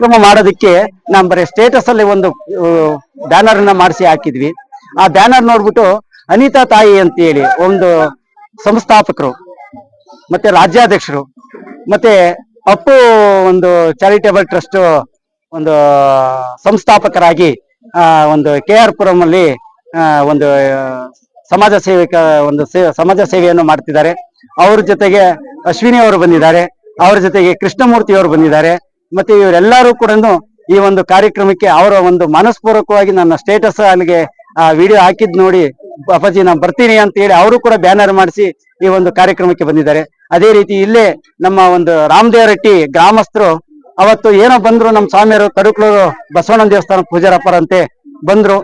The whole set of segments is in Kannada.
ಕಾರ್ಯಕ್ರಮ ಮಾಡೋದಕ್ಕೆ ನಾವು ಬರೀ ಸ್ಟೇಟಸ್ ಅಲ್ಲಿ ಒಂದು ಬ್ಯಾನರ್ ಅನ್ನ ಮಾಡಿಸಿ ಹಾಕಿದ್ವಿ. ಆ ಬ್ಯಾನರ್ ನೋಡ್ಬಿಟ್ಟು ಅನಿತಾ ತಾಯಿ ಅಂತ ಹೇಳಿ ಒಂದು ಸಂಸ್ಥಾಪಕರು, ಮತ್ತೆ ರಾಜ್ಯಾಧ್ಯಕ್ಷರು, ಮತ್ತೆ ಅಪ್ಪು ಒಂದು ಚಾರಿಟೇಬಲ್ ಟ್ರಸ್ಟ್ ಒಂದು ಸಂಸ್ಥಾಪಕರಾಗಿ ಒಂದು ಕೆ ಆರ್ ಪುರಂ ಅಲ್ಲಿ ಒಂದು ಸಮಾಜ ಸೇವಿಕ, ಒಂದು ಸಮಾಜ ಸೇವೆಯನ್ನು ಮಾಡ್ತಿದ್ದಾರೆ. ಅವ್ರ ಜೊತೆಗೆ ಅಶ್ವಿನಿ ಅವರು ಬಂದಿದ್ದಾರೆ. ಅವ್ರ ಜೊತೆಗೆ ಕೃಷ್ಣಮೂರ್ತಿ ಅವರು ಬಂದಿದ್ದಾರೆ. ಮತ್ತೆ ಇವರೆಲ್ಲರೂ ಕೂಡ ಈ ಒಂದು ಕಾರ್ಯಕ್ರಮಕ್ಕೆ ಅವರ ಒಂದು ಮನಸ್ಪೂರ್ವಕವಾಗಿ ನನ್ನ ಸ್ಟೇಟಸ್ ಅಲ್ಲಿಗೆ, ಆ ವಿಡಿಯೋ ಹಾಕಿದ್ ನೋಡಿ, ಅಪ್ಪಾಜಿ ನಾನು ಬರ್ತೀನಿ ಅಂತ ಹೇಳಿ ಅವರು ಕೂಡ ಬ್ಯಾನರ್ ಮಾಡಿಸಿ ಈ ಒಂದು ಕಾರ್ಯಕ್ರಮಕ್ಕೆ ಬಂದಿದ್ದಾರೆ. ಅದೇ ರೀತಿ ಇಲ್ಲೇ ನಮ್ಮ ಒಂದು ರಾಮದೇವರಟ್ಟಿ ಗ್ರಾಮಸ್ಥರು, ಅವತ್ತು ಏನೋ ಬಂದ್ರು ನಮ್ಮ ಸ್ವಾಮಿಯರು ಕಡುಕ್ಲೂರು ಬಸವಣ್ಣ ದೇವಸ್ಥಾನ ಪೂಜಾರಪ್ಪರಂತೆ ಬಂದ್ರು.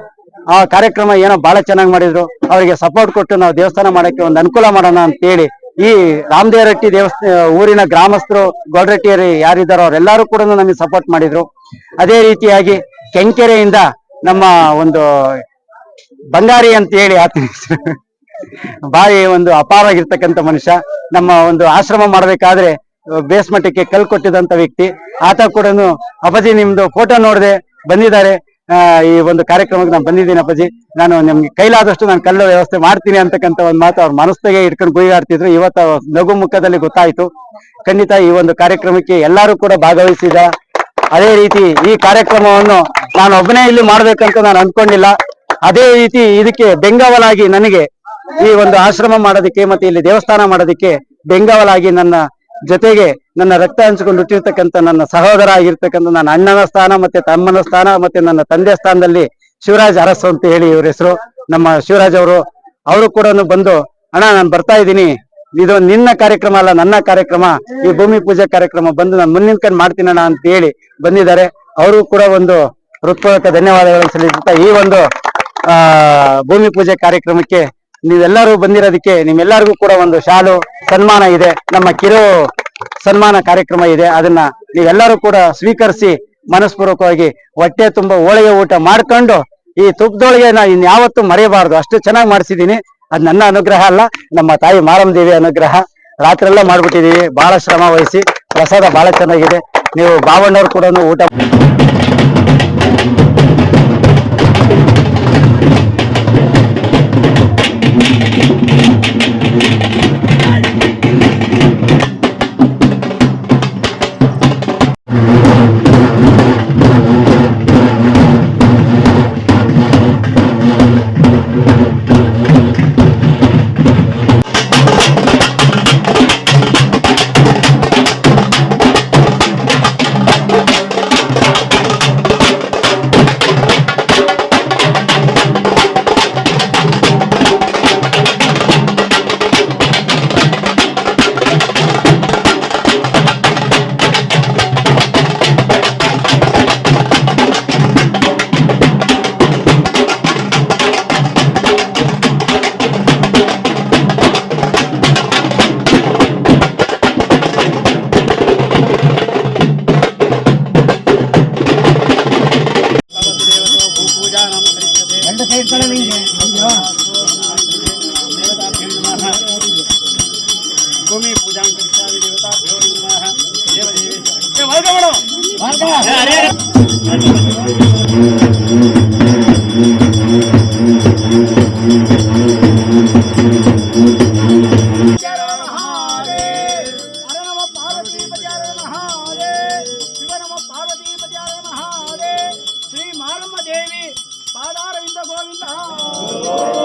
ಆ ಕಾರ್ಯಕ್ರಮ ಏನೋ ಬಹಳ ಚೆನ್ನಾಗಿ ಮಾಡಿದ್ರು. ಅವರಿಗೆ ಸಪೋರ್ಟ್ ಕೊಟ್ಟು ನಾವು ದೇವಸ್ಥಾನ ಮಾಡಕ್ಕೆ ಒಂದು ಅನುಕೂಲ ಮಾಡೋಣ ಅಂತ ಹೇಳಿ ಈ ರಾಮದೇವರಟ್ಟಿ ದೇವಸ್ಥಾನ, ಊರಿನ ಗ್ರಾಮಸ್ಥರು ಗೊಲ್ರಟ್ಟಿಯರು ಯಾರಿದ್ದಾರೋ ಅವರೆಲ್ಲರೂ ಕೂಡ ನಮಗೆ ಸಪೋರ್ಟ್ ಮಾಡಿದ್ರು. ಅದೇ ರೀತಿಯಾಗಿ ಕೆಂಕೆರೆಯಿಂದ ನಮ್ಮ ಒಂದು ಬಂಗಾರಿ ಅಂತ ಹೇಳಿ ಆತ ಬಾಯಿ ಒಂದು ಅಪಾರವಾಗಿರ್ತಕ್ಕಂಥ ಮನುಷ್ಯ. ನಮ್ಮ ಒಂದು ಆಶ್ರಮ ಮಾಡಬೇಕಾದ್ರೆ ಬೇಸ್ ಮಟ್ಟಕ್ಕೆ ಕಲ್ ಕೊಟ್ಟಿದಂತ ವ್ಯಕ್ತಿ. ಆತ ಕೂಡ ಅಪಜಿ ನಿಮ್ದು ಫೋಟೋ ನೋಡದೆ ಬಂದಿದ್ದಾರೆ. ಈ ಒಂದು ಕಾರ್ಯಕ್ರಮಕ್ಕೆ ನಾನು ಬಂದಿದ್ದೀನಿ ಅಪ್ಪಾಜಿ. ನಾನು ನಿಮ್ಗೆ ಕೈಲಾದಷ್ಟು ನಾನು ಕಲ್ಲು ವ್ಯವಸ್ಥೆ ಮಾಡ್ತೀನಿ ಅಂತಕ್ಕಂಥ ಒಂದು ಮಾತು ಅವ್ರ ಮನಸ್ಸಿಗೆ ಇಟ್ಕೊಂಡು ಗುಯಿಗಾಡ್ತಿದ್ರು ಇವತ್ತು ನಗು ಮುಖದಲ್ಲಿ ಗೊತ್ತಾಯ್ತು. ಖಂಡಿತ ಈ ಒಂದು ಕಾರ್ಯಕ್ರಮಕ್ಕೆ ಎಲ್ಲರೂ ಕೂಡ ಭಾಗವಹಿಸಿದ ಅದೇ ರೀತಿ ಈ ಕಾರ್ಯಕ್ರಮವನ್ನು ನಾನು ಒಬ್ಬನೇ ಇಲ್ಲಿ ಮಾಡ್ಬೇಕಂತ ನಾನು ಅನ್ಕೊಂಡಿಲ್ಲ. ಅದೇ ರೀತಿ ಇದಕ್ಕೆ ಬೆಂಗಾವಲಾಗಿ ನನಗೆ ಈ ಒಂದು ಆಶ್ರಮ ಮಾಡೋದಕ್ಕೆ ಮತ್ತೆ ಇಲ್ಲಿ ದೇವಸ್ಥಾನ ಮಾಡೋದಕ್ಕೆ ಬೆಂಗಾವಲಾಗಿ ನನ್ನ ಜೊತೆಗೆ ನನ್ನ ರಕ್ತ ಹಂಚಿಕೊಂಡು ಹುಟ್ಟಿರ್ತಕ್ಕಂಥ ನನ್ನ ಸಹೋದರ ಆಗಿರ್ತಕ್ಕಂಥ ನನ್ನ ಅಣ್ಣನ ಸ್ಥಾನ ಮತ್ತೆ ತಮ್ಮನ ಸ್ಥಾನ ಮತ್ತೆ ನನ್ನ ತಂದೆ ಸ್ಥಾನದಲ್ಲಿ ಶಿವರಾಜ್ ಅರಸು ಅಂತ ಹೇಳಿ ಇವ್ರ ಹೆಸರು. ನಮ್ಮ ಶಿವರಾಜ್ ಅವರು ಅವರು ಕೂಡ ಬಂದು, ಅಣ್ಣ, ನಾನು ಬರ್ತಾ ಇದ್ದೀನಿ. ಇದು ನಿನ್ನ ಕಾರ್ಯಕ್ರಮ ಅಲ್ಲ, ನನ್ನ ಕಾರ್ಯಕ್ರಮ. ಈ ಭೂಮಿ ಪೂಜೆ ಕಾರ್ಯಕ್ರಮ ಬಂದು ನಾನು ಮುಂದಿನ ಮಾಡ್ತೀನಣ್ಣ ಅಂತ ಹೇಳಿ ಬಂದಿದ್ದಾರೆ. ಅವರು ಕೂಡ ಒಂದು ಹೃತ್ಪೂರ್ವಕ ಧನ್ಯವಾದಗಳನ್ನು ಸಲ್ಲಿಸುತ್ತಾ ಈ ಒಂದು ಭೂಮಿ ಪೂಜೆ ಕಾರ್ಯಕ್ರಮಕ್ಕೆ ನೀವೆಲ್ಲರೂ ಬಂದಿರೋದಕ್ಕೆ ನಿಮ್ಮೆಲ್ಲರಿಗೂ ಕೂಡ ಒಂದು ಶಾಲು, ಸನ್ಮಾನ ಇದೆ. ನಮ್ಮ ಕಿರು ಸನ್ಮಾನ ಕಾರ್ಯಕ್ರಮ ಇದೆ. ಅದನ್ನ ನೀವೆಲ್ಲರೂ ಕೂಡ ಸ್ವೀಕರಿಸಿ ಮನಸ್ಪೂರ್ವಕವಾಗಿ ಹೊಟ್ಟೆ ತುಂಬಾ ಹೋಳಿಗೆ ಊಟ ಮಾಡ್ಕೊಂಡು ಈ ತುಪ್ಪದೊಳಗೆ ನಾ ಇನ್ಯಾವತ್ತೂ ಮರೆಯಬಾರದು. ಅಷ್ಟು ಚೆನ್ನಾಗಿ ಮಾಡಿಸಿದೀನಿ ಅದ್ ನನ್ನ ಅನುಗ್ರಹ ಅಲ್ಲ, ನಮ್ಮ ತಾಯಿ ಮಾರಮ್ಮದೇವಿ ಅನುಗ್ರಹ. ರಾತ್ರಿ ಎಲ್ಲ ಮಾಡ್ಬಿಟ್ಟಿದೀವಿ. ಬಹಳ ಶ್ರಮ ಪ್ರಸಾದ ಬಹಳ ಚೆನ್ನಾಗಿದೆ. ನೀವು ಬಾವಣ್ಣವ್ರು ಕೂಡ ಊಟ பூமி பூஜாம் கிருஷ்ணாதி தேவதா பாதாரவிந்த கோவிந்தா.